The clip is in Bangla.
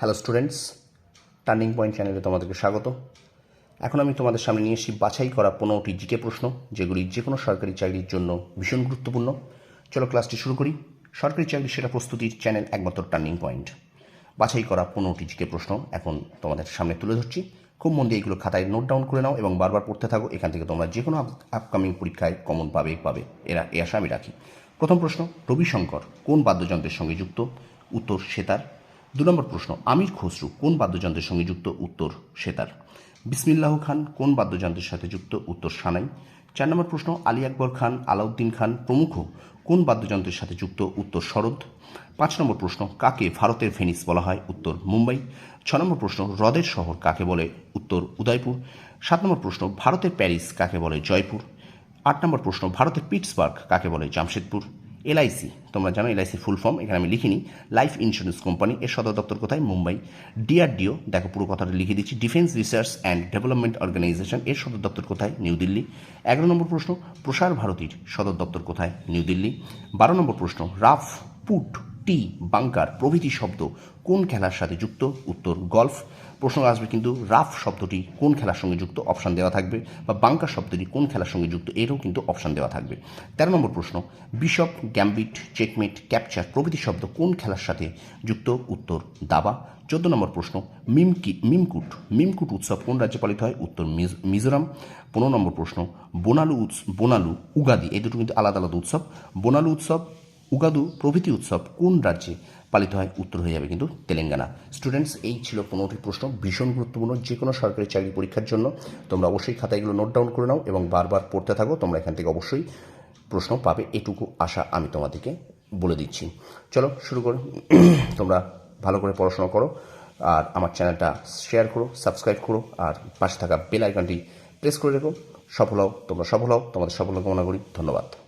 হ্যালো স্টুডেন্টস টার্নিং পয়েন্ট চ্যানেলে তোমাদেরকে স্বাগত। এখন আমি তোমাদের সামনে নিয়ে এসেছি বাছাই করা পনেরোটি জিকে প্রশ্ন, যেগুলি যে কোনো সরকারি চাকরির জন্য ভীষণ গুরুত্বপূর্ণ। চলো ক্লাসটি শুরু করি। সরকারি চাকরি সেটা প্রস্তুতির চ্যানেল একমাত্র টার্নিং পয়েন্ট বাছাই করা পনেরোটি জিকে প্রশ্ন এখন তোমাদের সামনে তুলে ধরছি। খুব মন দিয়ে এগুলো খাতায় নোট ডাউন করে নাও এবং বারবার পড়তে থাকো। এখান থেকে তোমরা যে কোনো আপকামিং পরীক্ষায় কমন পাবে পাবে। এরা, এ আশা আমি রাখি। প্রথম প্রশ্ন, রবিশঙ্কর কোন বাদ্যযন্ত্রের সঙ্গে যুক্ত? উত্তর, সেতার। দু নম্বর প্রশ্ন, আমির খসরু কোন বাদ্যযন্ত্রের সঙ্গে যুক্ত? উত্তর সেতার বিসমিল্লাহ খান কোন বাদ্যযন্ত্রের সাথে যুক্ত? উত্তর, সানাই। চার নম্বর প্রশ্ন, আলী আকবর খান, আলাউদ্দিন খান প্রমুখ কোন বাদ্যযন্ত্রের সাথে যুক্ত? উত্তর, শরৎ। পাঁচ নম্বর প্রশ্ন, কাকে ভারতের ভেনিস বলা হয়? উত্তর, মুম্বাই। ছ নম্বর প্রশ্ন, হ্রদের শহর কাকে বলে? উত্তর, উদয়পুর। সাত নম্বর প্রশ্ন, ভারতের প্যারিস কাকে বলে? জয়পুর। আট নম্বর প্রশ্ন, ভারতের পিটসবার্গ কাকে বলে? জামশেদপুর। এলআইসি, তোমরা জানো এলআইসি ফুল ফর্ম এখানে আমি লিখিনি। লাইফ ইন্স্যুরেন্স কোম্পানি এর সদর দপ্তর কোথায়? মুম্বাই। ডিআরডিও দেখো পুরো কথাটা লিখে দিচ্ছি। Defence research and development organisation এর সদর দপ্তর কোথায়? নিউ দিল্লি এগারো নম্বর প্রশ্ন, প্রসার ভারতীর সদর দপ্তর কোথায়? নিউ দিল্লি বারো নম্বর প্রশ্ন, রাফ, পুট, টি, বাংকার প্রভৃতি শব্দ কোন খেলার সাথে যুক্ত? উত্তর, গলফ। প্রশ্ন আসবে কিন্তু রাফ শব্দটি কোন খেলার সঙ্গে যুক্ত অপশান দেওয়া থাকবে বা বাংকার শব্দটি কোন খেলার সঙ্গে যুক্ত এরও কিন্তু অপশান দেওয়া থাকবে। তেরো নম্বর প্রশ্ন বিশপ গ্যাম্বিট চেকমেট ক্যাপচার প্রভৃতি শব্দ কোন খেলার সাথে যুক্ত? উত্তর, দাবা। চোদ্দ নম্বর প্রশ্ন মিমকি মিমকুট মিমকুট উৎসব কোন রাজ্যে পালিত হয়? উত্তর, মিজ- মিজোরাম। পনেরো নম্বর প্রশ্ন বোনালু উৎস বোনালু উগাদি, এই দুটো কিন্তু আলাদা আলাদা উৎসব। বোনালু উৎসব, উগাদু প্রভৃতি উৎসব কোন রাজ্যে পালিত হয়, উত্তর হয়ে যাবে কিন্তু তেলেঙ্গানা। স্টুডেন্টস এই ছিল পনেরোটি প্রশ্ন, ভীষণ গুরুত্বপূর্ণ যে কোনো সরকারি চাকরি পরীক্ষার জন্য। তোমরা অবশ্যই খাতায় এগুলো নোট ডাউন করে নাও এবং বারবার পড়তে থাকো, তোমরা এখান থেকে অবশ্যই প্রশ্ন পাবে, এটুকু আশা আমি তোমাদেরকে বলে দিচ্ছি। চলো শুরু করো। তোমরা ভালো করে পড়াশোনা করো আর আমার চ্যানেলটা শেয়ার করো সাবস্ক্রাইব করো আর পাশে থাকা বেল আইকনটি প্রেস করে রেখো। সফল হও, তোমরা সফল হও, তোমাদের সফল কামনা করি, ধন্যবাদ।